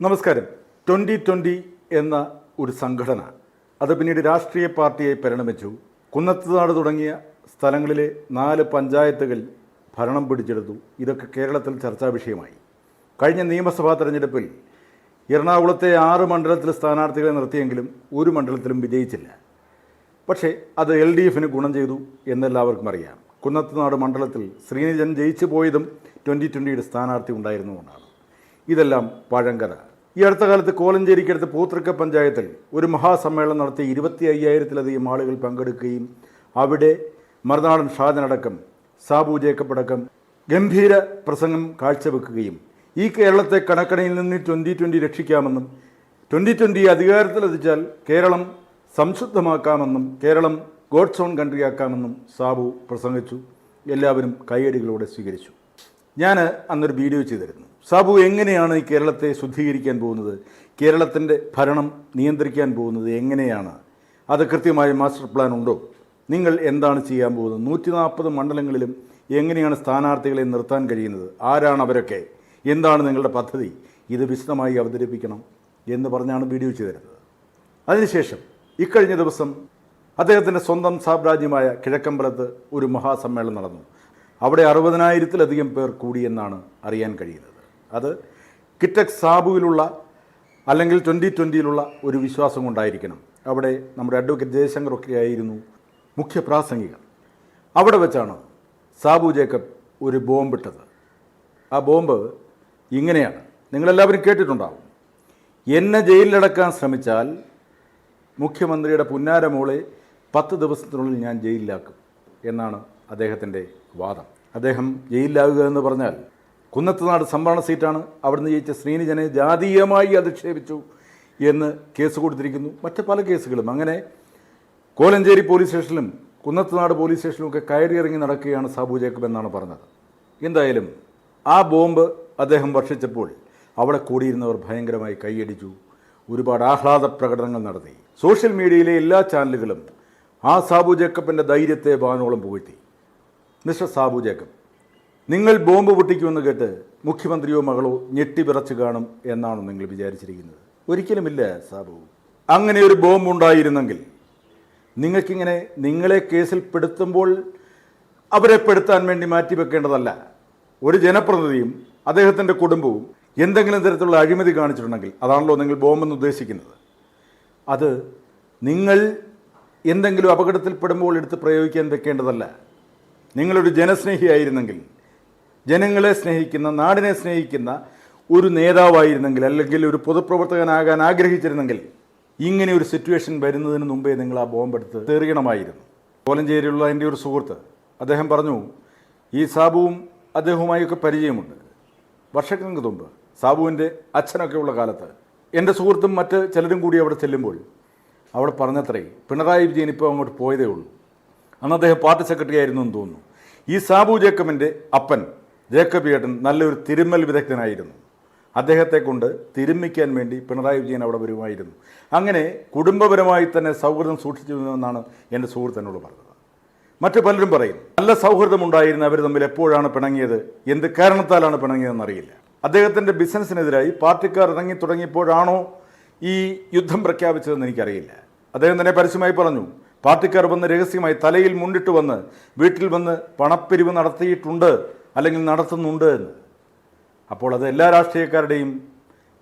നമസ്കാരം. Twenty twenty എന്ന ഒരു സംഘടന. അത് പിന്നീട് രാഷ്ട്രീയ പാർട്ടിയായി പരിണമിച്ചു. കുന്നത്തുനാട് തുടങ്ങിയ സ്ഥലങ്ങളിലെ നാല് പഞ്ചായത്തുകൾ ഭരണം പിടിച്ചെടുത്തു. ഇതൊക്കെ കേരളത്തിൽ ചർച്ചാ വിഷയമായി. കഴിഞ്ഞ നിയമസഭാ തെരഞ്ഞെടുപ്പിൽ എറണാകുളത്തെ ആറ് മണ്ഡലത്തിൽ സ്ഥാനാർത്ഥികളെ നിർത്തിയെങ്കിലും ഒരു മണ്ഡലത്തിലും വിജയിച്ചില്ല. പക്ഷേ അത് എൽ ഡി എഫിന് ഗുണം ചെയ്തു എന്നെല്ലാവർക്കും അറിയാം. കുന്നത്തുനാട് മണ്ഡലത്തിൽ ശ്രീനിജൻ ജയിച്ചു പോയതും ട്വന്റി ട്വന്റിയുടെ സ്ഥാനാർത്ഥി ഉണ്ടായിരുന്നുകൊണ്ടാണ് ഇതെല്ലാം പഴങ്കഥ. ഈ അടുത്ത കാലത്ത് കോലഞ്ചേരിക്കടുത്ത് പൂത്തൃക്ക പഞ്ചായത്തിൽ ഒരു മഹാസമ്മേളനം നടത്തി ഇരുപത്തി അയ്യായിരത്തിലധികം ആളുകൾ പങ്കെടുക്കുകയും അവിടെ മറുനാടൻ ഷാജനടക്കം സാബു ജേക്കബ് അടക്കം ഗംഭീര പ്രസംഗം കാഴ്ചവെക്കുകയും ഈ കേരളത്തെ കണക്കണയിൽ നിന്ന് ട്വന്റി ട്വന്റി രക്ഷിക്കാമെന്നും ട്വന്റി ട്വന്റി അധികാരത്തിലെത്തിച്ചാൽ കേരളം സംശുദ്ധമാക്കാമെന്നും കേരളം ഗോഡ്സ് ഓൺ കൺട്രിയാക്കാമെന്നും സാബു പ്രസംഗിച്ചു. എല്ലാവരും കൈയടികളോടെ സ്വീകരിച്ചു. ഞാൻ അന്നൊരു വീഡിയോ ചെയ്തിരുന്നു. സാബു എങ്ങനെയാണ് ഈ കേരളത്തെ ശുദ്ധീകരിക്കാൻ പോകുന്നത്? കേരളത്തിന്റെ ഭരണം നിയന്ത്രിക്കാൻ പോകുന്നത് എങ്ങനെയാണ്? അത് കൃത്യമായ മാസ്റ്റർ പ്ലാൻ ഉണ്ടോ? നിങ്ങൾ എന്താണ് ചെയ്യാൻ പോകുന്നത്? നൂറ്റി നാൽപ്പത് മണ്ഡലങ്ങളിലും എങ്ങനെയാണ് സ്ഥാനാർത്ഥികളെ നിർത്താൻ കഴിയുന്നത്? ആരാണ് അവരൊക്കെ? എന്താണ് നിങ്ങളുടെ പദ്ധതി? ഇത് വിശദമായി അവതരിപ്പിക്കണം എന്ന് പറഞ്ഞാണ് വീഡിയോ ചെയ്തിരുന്നത്. അതിനുശേഷം ഇക്കഴിഞ്ഞ ദിവസം അദ്ദേഹത്തിന്റെ സ്വന്തം സാമ്രാജ്യമായ കിഴക്കമ്പലത്ത് ഒരു മഹാസമ്മേളനം നടന്നു. അവിടെ അറുപതിനായിരത്തിലധികം പേർ കൂടിയെന്നാണ് അറിയാൻ കഴിയുന്നത്. അത് കിറ്റക് സാബുവിലുള്ള അല്ലെങ്കിൽ ട്വന്റി ട്വന്റിയിലുള്ള ഒരു വിശ്വാസം കൊണ്ടായിരിക്കണം. അവിടെ നമ്മുടെ അഡ്വക്കേറ്റ് ജയശങ്കറൊക്കെ ആയിരുന്നു മുഖ്യ പ്രാസംഗികർ അവിടെ വെച്ചാണ് സാബു ജേക്കബ് ഒരു ബോംബിട്ടത്. ആ ബോംബ് ഇങ്ങനെയാണ്. നിങ്ങളെല്ലാവരും കേട്ടിട്ടുണ്ടാവും. എന്നെ ജയിലിലടക്കാൻ ശ്രമിച്ചാൽ മുഖ്യമന്ത്രിയുടെ പുന്നാരമോളെ പത്ത് ദിവസത്തിനുള്ളിൽ ഞാൻ ജയിലിലാക്കും എന്നാണ് അദ്ദേഹത്തിന്റെ വാദം. അദ്ദേഹം ജയിലിലാകുക എന്ന് പറഞ്ഞാൽ കുന്നത്തുനാട് സംവരണ സീറ്റാണ് അവിടുന്ന് ജയിച്ച ശ്രീനിജനെ ജാതീയമായി അധിക്ഷേപിച്ചു എന്ന് കേസ് കൊടുത്തിരിക്കുന്നു. മറ്റ് പല കേസുകളും. അങ്ങനെ കോലഞ്ചേരി പോലീസ് സ്റ്റേഷനിലും കുന്നത്തുനാട് പോലീസ് സ്റ്റേഷനിലും ഒക്കെ കയറിയിറങ്ങി നടക്കുകയാണ് സാബു ജേക്കബ് എന്നാണ് പറഞ്ഞത്. എന്തായാലും ആ ബോംബ് അദ്ദേഹം വർഷിച്ചപ്പോൾ അവിടെ കൂടിയിരുന്നവർ ഭയങ്കരമായി കൈയടിച്ചു. ഒരുപാട് ആഹ്ലാദ പ്രകടനങ്ങൾ നടത്തി. സോഷ്യൽ മീഡിയയിലെ എല്ലാ ചാനലുകളും ആ സാബു ജേക്കബിന്റെ ധൈര്യത്തെ വാനോളം പുകഴ്ത്തി. മിസ്റ്റർ സാബു ജേക്കബ്. നിങ്ങൾ ബോംബ് പൊട്ടിക്കുമെന്ന് കേട്ട് മുഖ്യമന്ത്രിയോ മകളോ ഞെട്ടിവിറച്ച് കാണും എന്നാണ് നിങ്ങൾ വിചാരിച്ചിരിക്കുന്നത്. ഒരിക്കലുമില്ല സാബു. അങ്ങനെ ഒരു ബോംബ് ഉണ്ടായിരുന്നെങ്കിൽ നിങ്ങൾക്കിങ്ങനെ നിങ്ങളെ കേസിൽ പെടുത്തുമ്പോൾ അവരെ പെടുത്താൻ വേണ്ടി മാറ്റിവെക്കേണ്ടതല്ല ഒരു ജനപ്രതിനിധിയും അദ്ദേഹത്തിന്റെ കുടുംബവും എന്തെങ്കിലും തരത്തിലുള്ള അഴിമതി കാണിച്ചിട്ടുണ്ടെങ്കിൽ അതാണല്ലോ നിങ്ങൾ ബോംബെന്ന് ഉദ്ദേശിക്കുന്നത്. അത് നിങ്ങൾ എന്തെങ്കിലും അപകടത്തിൽപ്പെടുമ്പോൾ എടുത്ത് പ്രയോഗിക്കാൻ വെക്കേണ്ടതല്ല. നിങ്ങളൊരു ജനസ്നേഹിയായിരുന്നെങ്കിൽ ജനങ്ങളെ സ്നേഹിക്കുന്ന നാടിനെ സ്നേഹിക്കുന്ന ഒരു നേതാവായിരുന്നെങ്കിൽ അല്ലെങ്കിൽ ഒരു പൊതുപ്രവർത്തകനാകാൻ ആഗ്രഹിച്ചിരുന്നെങ്കിൽ ഇങ്ങനെ ഒരു സിറ്റുവേഷൻ വരുന്നതിന് മുമ്പേ നിങ്ങൾ ആ ബോംബെടുത്ത് തെറിയണമായിരുന്നു. കോലഞ്ചേരിയിലുള്ള എന്റെ ഒരു സുഹൃത്ത് അദ്ദേഹം പറഞ്ഞു ഈ സാബുവും അദ്ദേഹവുമായൊക്കെ പരിചയമുണ്ട്. വർഷങ്ങൾക്ക് മുമ്പ് സാബുവിന്റെ അച്ഛനൊക്കെ ഉള്ള കാലത്ത് എന്റെ സുഹൃത്തും മറ്റ് ചിലരും കൂടി അവിടെ ചെല്ലുമ്പോൾ അവിടെ പറഞ്ഞത്രേ പിണറായി വിജയൻ ഇപ്പോൾ അങ്ങോട്ട് പോയതേ ഉള്ളൂ. അന്ന് അദ്ദേഹം പാർട്ടി സെക്രട്ടറി ആയിരുന്നു എന്ന് തോന്നുന്നു. ഈ സാബു ജേക്കബിന്റെ അപ്പൻ ജേക്കബ് ഏട്ടൻ നല്ലൊരു തിരുമ്മൽ വിദഗ്ധനായിരുന്നു. അദ്ദേഹത്തെ കൊണ്ട് തിരുമ്മിക്കാൻ വേണ്ടി പിണറായി വിജയൻ അവിടെ വരുമായിരുന്നു. അങ്ങനെ കുടുംബപരമായി തന്നെ സൗഹൃദം സൂക്ഷിച്ചിരുന്നുവെന്നാണ് എന്റെ സുഹൃത്തിനോട് പറഞ്ഞത്. മറ്റു പലരും പറയും നല്ല സൗഹൃദമുണ്ടായിരുന്ന അവർ തമ്മിൽ എപ്പോഴാണ് പിണങ്ങിയത്? എന്ത് കാരണത്താലാണ് പിണങ്ങിയതെന്ന് അറിയില്ല. അദ്ദേഹത്തിന്റെ ബിസിനസ്സിനെതിരായി പാർട്ടിക്കാർ ഇറങ്ങി തുടങ്ങിയപ്പോഴാണോ ഈ യുദ്ധം പ്രഖ്യാപിച്ചതെന്ന് എനിക്കറിയില്ല. അദ്ദേഹം തന്നെ പരസ്യമായി പറഞ്ഞു പാർട്ടിക്കാർ വന്ന് രഹസ്യമായി തലയിൽ മുണ്ടിട്ട് വന്ന് വീട്ടിൽ വന്ന് പണപ്പിരിവ് നടത്തിയിട്ടുണ്ട്. അല്ലെങ്കിൽ നടത്തുന്നുണ്ട് എന്ന്. അപ്പോൾ അത് എല്ലാ രാഷ്ട്രീയക്കാരുടെയും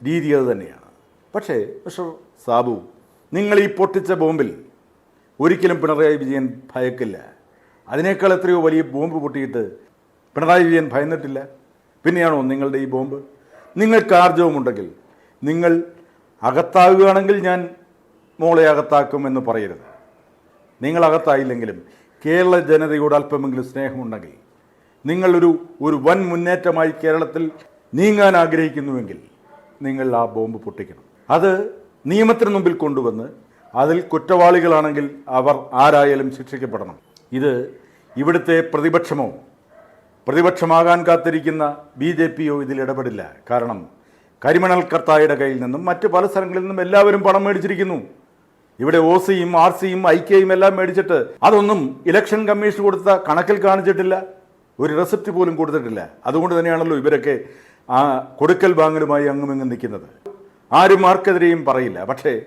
രീതി അത് തന്നെയാണ്. പക്ഷേ മിസ്റ്റർ സാബു നിങ്ങൾ ഈ പൊട്ടിച്ച ബോംബിൽ ഒരിക്കലും പിണറായി വിജയൻ ഭയക്കില്ല. അതിനേക്കാൾ എത്രയോ വലിയ ബോംബ് പൊട്ടിയിട്ട് പിണറായി വിജയൻ ഭയന്നിട്ടില്ല. പിന്നെയാണോ നിങ്ങളുടെ ഈ ബോംബ്? നിങ്ങൾക്ക് ആർജവമുണ്ടെങ്കിൽ നിങ്ങൾ അകത്താകുകയാണെങ്കിൽ ഞാൻ മോളെ അകത്താക്കും എന്ന് പറയരുത്. നിങ്ങൾ അകത്തായില്ലെങ്കിലും കേരള ജനതയോട് അല്പമെങ്കിലും സ്നേഹമുണ്ടെങ്കിൽ നിങ്ങളൊരു ഒരു വൻ മുന്നേറ്റമായി കേരളത്തിൽ നീങ്ങാൻ ആഗ്രഹിക്കുന്നുവെങ്കിൽ നിങ്ങൾ ആ ബോംബ് പൊട്ടിക്കണം. അത് നിയമത്തിന് മുമ്പിൽ കൊണ്ടുവന്ന് അതിൽ കുറ്റവാളികളാണെങ്കിൽ അവർ ആരായാലും ശിക്ഷിക്കപ്പെടണം. ഇത് ഇവിടുത്തെ പ്രതിപക്ഷമോ പ്രതിപക്ഷമാകാൻ കാത്തിരിക്കുന്ന ബി ജെ പിയോ ഇതിൽ ഇടപെടില്ല. കാരണം കരിമണൽ കർത്തായുടെ കയ്യിൽ നിന്നും മറ്റ് പല സ്ഥലങ്ങളിൽ നിന്നും എല്ലാവരും പണം മേടിച്ചിരിക്കുന്നു. ഇവിടെ ഒ സിയും ആർ സിയും ഐ കെയും എല്ലാം മേടിച്ചിട്ട് അതൊന്നും ഇലക്ഷൻ കമ്മീഷൻ കൊടുത്ത കണക്കിൽ കാണിച്ചിട്ടില്ല. ഒരു റെസിപ്റ്റ് പോലും കൊടുത്തിട്ടില്ല. അതുകൊണ്ട് തന്നെയാണല്ലോ ഇവരൊക്കെ ആ കൊടുക്കൽ വാങ്ങലുമായി അങ്ങുമിങ്ങും നിൽക്കുന്നത്. ആരും ആർക്കെതിരെയും പറയില്ല. പക്ഷേ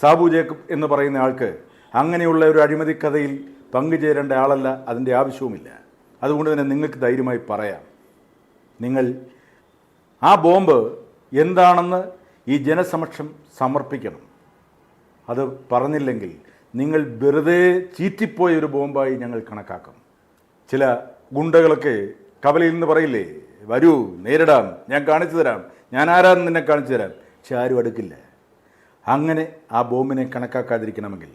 സാബു ജേക്കബ് എന്ന് പറയുന്ന ആൾക്ക് അങ്ങനെയുള്ള ഒരു അഴിമതി കഥയിൽ പങ്കുചേരേണ്ട ആളല്ല അതിന്റെ ആവശ്യവുമില്ല. അതുകൊണ്ട് തന്നെ നിങ്ങൾക്ക് ധൈര്യമായി പറയാം. നിങ്ങൾ ആ ബോംബ് എന്താണെന്ന് ഈ ജനസമക്ഷം സമർപ്പിക്കണം. അത് പറഞ്ഞില്ലെങ്കിൽ നിങ്ങൾ വെറുതെ ചീറ്റിപ്പോയ ഒരു ബോംബായി ഞങ്ങൾ കണക്കാക്കും. ചില ഗുണ്ടകളൊക്കെ കവലയിൽ നിന്ന് പറയില്ലേ വരൂ നേരിടാം ഞാൻ കാണിച്ചു തരാം ഞാൻ ആരാന്ന് നിന്നെ കാണിച്ചു തരാം. പക്ഷെ ആരും അടുക്കില്ല. അങ്ങനെ ആ ബോംബിനെ കണക്കാക്കാതിരിക്കണമെങ്കിൽ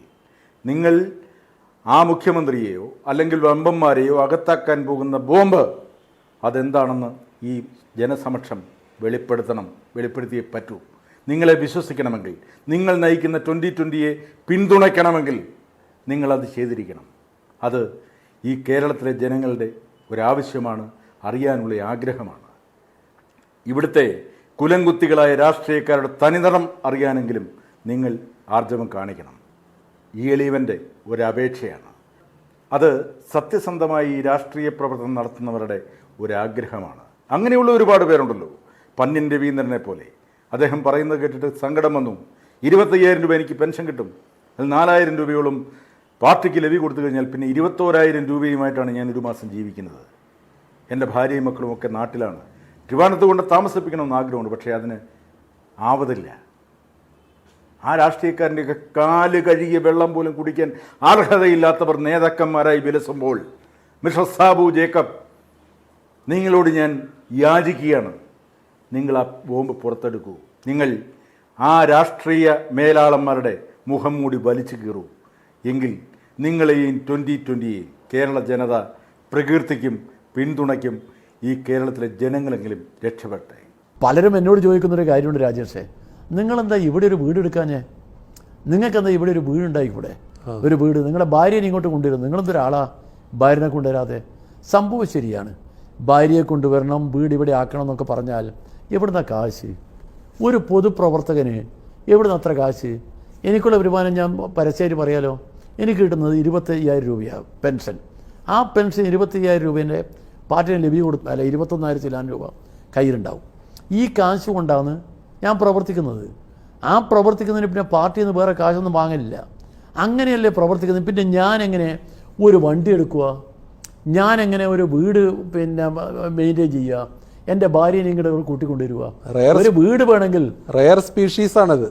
നിങ്ങൾ ആ മുഖ്യമന്ത്രിയെയോ അല്ലെങ്കിൽ വമ്പന്മാരെയോ അകത്താക്കാൻ പോകുന്ന ബോംബ് അതെന്താണെന്ന് ഈ ജനസമക്ഷം വെളിപ്പെടുത്തണം വെളിപ്പെടുത്തിയേ പറ്റൂ. നിങ്ങളെ വിശ്വസിക്കണമെങ്കിൽ നിങ്ങൾ നയിക്കുന്ന ട്വന്റി ട്വന്റിയെ പിന്തുണയ്ക്കണമെങ്കിൽ നിങ്ങളത് ചെയ്തിരിക്കണം. അത് ഈ കേരളത്തിലെ ജനങ്ങളുടെ ഒരാവശ്യമാണ് അറിയാനുള്ള ആഗ്രഹമാണ്. ഇവിടുത്തെ കുലംകുത്തികളായ രാഷ്ട്രീയക്കാരുടെ തനിനിറം അറിയാനെങ്കിലും നിങ്ങൾ ആർജവം കാണിക്കണം. ഈ എളിവന്റെ ഒരപേക്ഷയാണ്. അത് സത്യസന്ധമായി ഈ രാഷ്ട്രീയ പ്രവർത്തനം നടത്തുന്നവരുടെ ഒരാഗ്രഹമാണ്. അങ്ങനെയുള്ള ഒരുപാട് പേരുണ്ടല്ലോ. പന്നിൻ രവീന്ദ്രനെ പോലെ. അദ്ദേഹം പറയുന്നത് കേട്ടിട്ട് സങ്കടം വന്നു. ഇരുപത്തയ്യായിരം രൂപ എനിക്ക് പെൻഷൻ കിട്ടും. അതിൽ നാലായിരം രൂപയോളം പാർട്ടിക്ക് ലവി കൊടുത്തു കഴിഞ്ഞാൽ പിന്നെ ഇരുപത്തോരായിരം രൂപയുമായിട്ടാണ് ഞാൻ ഒരു മാസം ജീവിക്കുന്നത്. എന്റെ ഭാര്യയും മക്കളും ഒക്കെ നാട്ടിലാണ്. ട്രിവാണത്ത് കൊണ്ട് താമസിപ്പിക്കണമെന്ന് ആഗ്രഹമുണ്ട് പക്ഷേ അതിന് ആവതില്ല. ആ രാഷ്ട്രീയക്കാരന്റെയൊക്കെ കാൽ കഴുകിയ വെള്ളം പോലും കുടിക്കാൻ അർഹതയില്ലാത്തവർ നേതാക്കന്മാരായി വിലസുമ്പോൾ മിസ്റ്റർ സാബു ജേക്കബ് നിങ്ങളോട് ഞാൻ യാചിക്കുകയാണ്. നിങ്ങൾ ആ ബോംബ് പുറത്തെടുക്കൂ. നിങ്ങൾ ആ രാഷ്ട്രീയ മേലാളന്മാരുടെ മുഖം മൂടി വലിച്ചു കീറൂ. എങ്കിൽ നിങ്ങളെയും ട്വന്റി ട്വന്റിയെയും കേരള ജനത പ്രകീർത്തിക്കും പിന്തുണയ്ക്കും ഈ കേരളത്തിലെ ജനങ്ങളെങ്കിലും രക്ഷപ്പെട്ടെ പലരും എന്നോട് ചോദിക്കുന്നൊരു കാര്യമുണ്ട് രാജേഷേ. നിങ്ങളെന്താ ഇവിടെ ഒരു വീട് എടുക്കാഞ്ഞേ? നിങ്ങൾക്കെന്താ ഇവിടെ ഒരു വീടുണ്ടായി ഇവിടെ ഒരു വീട്. നിങ്ങളുടെ ഭാര്യനെ ഇങ്ങോട്ട് കൊണ്ടുവരും നിങ്ങളെന്തൊരാളാ? ഭാര്യനെ കൊണ്ടുവരാതെ. സംഭവം ശരിയാണ്. ഭാര്യയെ കൊണ്ടുവരണം വീട് ഇവിടെ ആക്കണം എന്നൊക്കെ പറഞ്ഞാൽ എവിടുന്ന കാശ്? ഒരു പൊതുപ്രവർത്തകന് എവിടുന്ന് അത്ര കാശ്? എനിക്കുള്ള വരുമാനം ഞാൻ പരസ്യമായിട്ട് പറയാലോ? എനിക്ക് കിട്ടുന്നത് ഇരുപത്തയ്യായിരം രൂപയാണ് പെൻഷൻ. ആ പെൻഷൻ ഇരുപത്തയ്യായിരം രൂപേന്റെ പാർട്ടിന് ലഭ്യ കൊടുത്ത അല്ല ഇരുപത്തൊന്നായിരത്തി ചില്ലാൻ രൂപ കയ്യിലുണ്ടാവും. ഈ കാശ് കൊണ്ടാണ് ഞാൻ പ്രവർത്തിക്കുന്നത്. ആ പ്രവർത്തിക്കുന്നതിന് പിന്നെ പാർട്ടിയിൽ നിന്ന് വേറെ കാശൊന്നും വാങ്ങലില്ല. അങ്ങനെയല്ലേ പ്രവർത്തിക്കുന്നത്? പിന്നെ ഞാൻ എങ്ങനെ ഒരു വണ്ടി എടുക്കുക? ഞാൻ എങ്ങനെ ഒരു വീട് പിന്നെ മെയിന്റെയിൻ ചെയ്യുക? എന്റെ ഭാര്യനെ ഇങ്ങോട്ട് കൂട്ടിക്കൊണ്ടുവരിക? ഒരു വീട് വേണമെങ്കിൽ റെയർ സ്പീഷീസ് ആണത്.